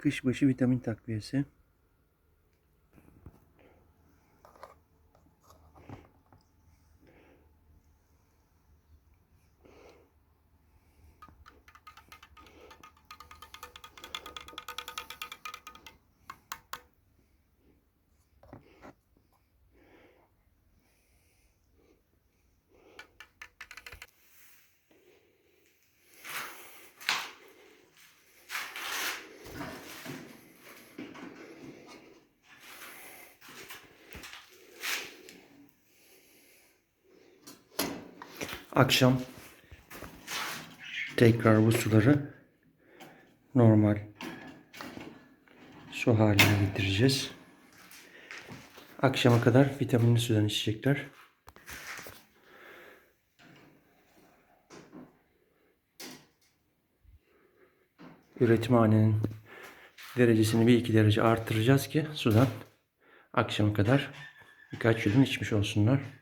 Kışbaşı vitamin takviyesi. Akşam tekrar bu suları normal su haline getireceğiz. Akşama kadar vitaminli sudan içecekler. Üretimhanenin derecesini bir iki derece artıracağız ki sudan akşama kadar birkaç yudum içmiş olsunlar.